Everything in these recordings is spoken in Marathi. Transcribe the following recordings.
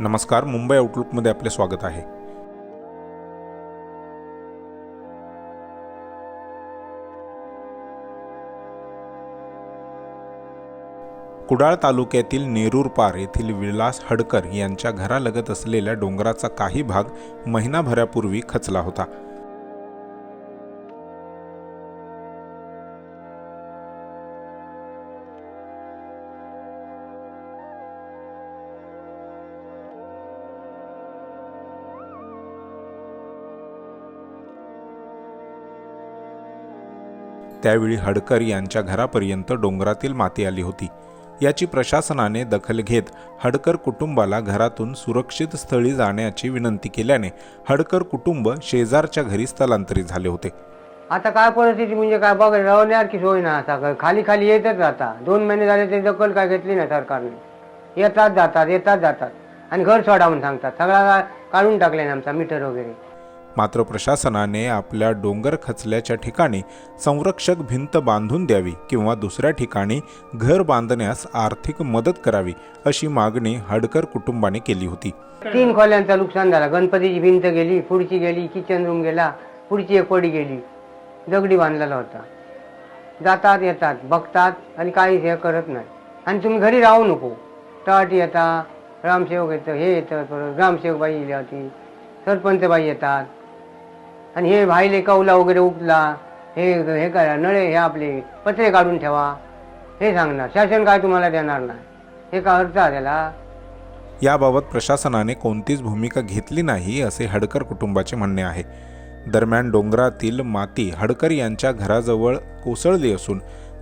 नमस्कार मुंबई आउटलुकमध्ये आपले स्वागत आहे. कुडाळ तालुक्यातील नेरूर पार येथील विलास हडकर यांच्या घरालगत असलेल्या डोंगराचा काही भाग महिनाभरापूर्वी खचला होता. त्यावेळी हडकर यांच्या घरापर्यंत डोंगरातील माती आली होती. याची प्रशासनाने दखल घेत हडकर कुटुंबाला घरातून सुरक्षित स्थळी जाण्याची विनंती केल्याने हडकर कुटुंब शेजारच्या घरी स्थलांतरित झाले होते. आता काय परिस्थिती म्हणजे काय बघ राहण्यासारखी सोय ना आता. खाली खाली येतच राहता दोन महिने झाले ते दखल काय घेतली ना सरकारने. येतात जातात येतात जातात. आणि घर सोडा म्हणून सांगतात. सगळा काढून टाकले ना आमचा मीटर वगैरे. मात्र प्रशासनाने आपल्या डोंगर खचल्याच्या ठिकाणी संरक्षक भिंत बांधून द्यावी किंवा दुसऱ्या ठिकाणी घर बांधण्यास आर्थिक मदत करावी अशी मागणी हडकर कुटुंबाने केली होती. तीन खोल्यांचं नुकसान झाला. गणपतीची भिंत गेली पुढची गेली किचन रूम गेला पुढची एक पडी गेली. दगडी बांधलेला होता. जातात येतात बघतात आणि काहीच हे करत नाही. आणि तुम्ही घरी राहू नको. तट येता रामसेवक येतं हे येतं परत ग्रामसेवक बाई येली होती सरपंच बाई येतात. आणि हे व्हायले कौला वगैरे उपला हे हे करा नळे हे आपले पत्रे काढून ठेवा. हे सांगणार शासन काय तुम्हाला देणार नाही? हे का अर्थ त्याला? याबाबत प्रशासनाने कोणतीच भूमिका घेतली नाही असे हडकर कुटुंबाचे म्हणणे आहे. दरम्यान डोंगरातील माती हडकर यांच्या घराजवळ कोसळली असून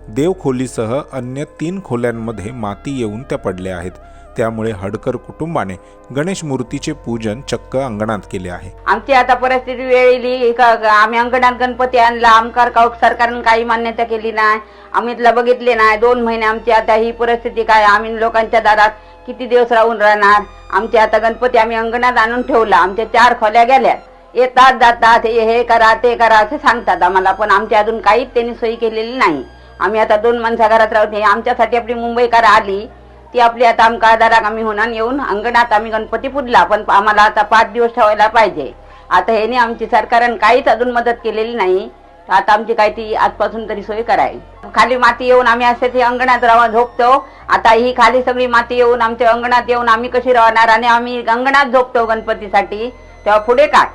देवखोलीसह अन्य तीन खोल्यांमध्ये माती येऊन त्या पडल्या आहेत. त्यामुळे हडकर कुटुंबाने गणेश मूर्तीचे पूजन चक्क अंगणात केले आहे. आमची आता परिस्थिती वेळेली का का आम्ही अंगणात गणपती आणला आमकार का सरकारनं काही मान्यता केली नाही. आम्ही इथला बघितले नाही. दोन महिने आमची आता ही परिस्थिती काय आम्ही लोकांच्या दारात किती दिवस राहून राहणार? आमचे आता गणपती आम्ही अंगणात आणून ठेवला. आमच्या चार खोल्या गेल्या. येतात जातात हे हे करा ते करा असे सांगतात आम्हाला. पण आमच्या अजून काहीच त्यांनी सोयी केलेली नाही. आम्ही आता दोन माणसा घरात राहून हे आमच्यासाठी आपली मुंबईकर आली. ती आपली आता आमका दाराक आम्ही होणार येऊन अंगणात आम्ही गणपती पुजला पण आम्हाला आता पाच दिवस ठेवायला पाहिजे. आता ह्याने आमची सरकारनं काहीच अजून मदत केलेली नाही. आता आमची काय ती आजपासून तरी सोय करावी. खाली माती येऊन आम्ही असे ते अंगणात राहा झोपतो. आता ही खाली सगळी माती येऊन आमच्या अंगणात येऊन आम्ही कशी राहणार? आणि आम्ही अंगणात झोपतो गणपतीसाठी. तेव्हा पुढे काय